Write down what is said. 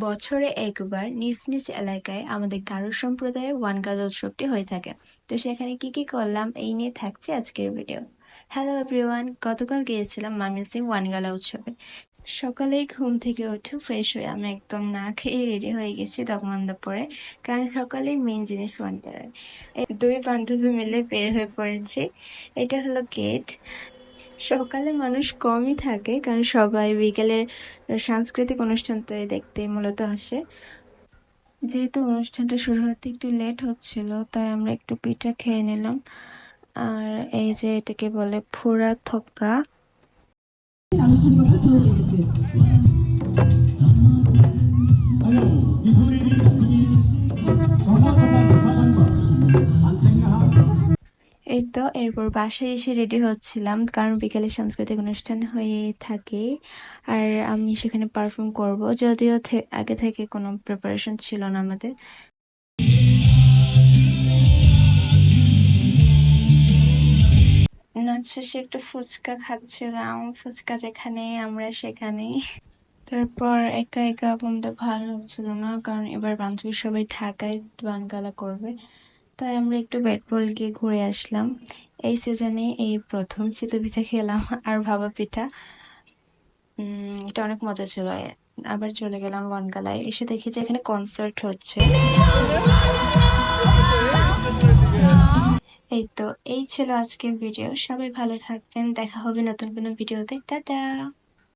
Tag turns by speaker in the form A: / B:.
A: বছরে একবার নিজ নিজ এলাকায় আমাদের গারো সম্প্রদায়ের ওয়ান গালা উৎসবটি হয়ে থাকে। তো সেখানে কি কি করলাম এই নিয়ে থাকছে আজকের ভিডিও হ্যালো এভরিওয়ান গতকাল গিয়েছিলাম মামিসিং ওয়ান গালা উৎসবে। সকালেই ঘুম থেকে উঠে ফ্রেশ হয়ে আমি একদম না খেয়ে রেডি হয়ে গেছি দমবন্ধ পরে কারণ সকালেই মেন জিনিস ওয়ান দুই বান্ধবী মিলে বের হয়ে পড়েছি। এটা হলো গেট সকালে মানুষ কমই থাকে, কারণ সবাই বিকেলের সাংস্কৃতিক অনুষ্ঠানটা দেখতে মূলত আসে। যেহেতু অনুষ্ঠানটা শুরু হতে একটু লেট হচ্ছিল, তাই আমরা একটু পিঠা খেয়ে নিলাম। আর এই যে এটাকে বলে ফোড়া থক্কা এই তো এরপর বাসায় এসে রেডি হচ্ছিলাম, কারণ বিকেলে সাংস্কৃতিক অনুষ্ঠান হয়ে থাকে, আর আমি সেখানে পারফর্ম করব, যদিও আগে থেকে কোনো প্রিপারেশন ছিল না আমাদের। নাচ শেষে একটু ফুচকা খাচ্ছিলাম, ফুচকা যেখানে, আমরা সেখানে তারপর একা একা আমাদের ভালো লাগছিল না, কারণ এবার বান্ধবী সবাই ঢাকায় গানগালা করবে। তাই আমরা একটু ব্যাট বল গিয়ে ঘুরে আসলাম। এই সিজনে এই প্রথম চিতই পিঠা খেলাম আর ভাবা পিঠা। এটা অনেক মজা ছিল। আবার চলে গেলাম বনগালায়। এসে দেখি যে এখানে কনসার্ট হচ্ছে। এই তো, এই ছিল আজকের ভিডিও সবাই ভালো থাকবেন। দেখা হবে নতুন কোনো ভিডিওতে টাটা!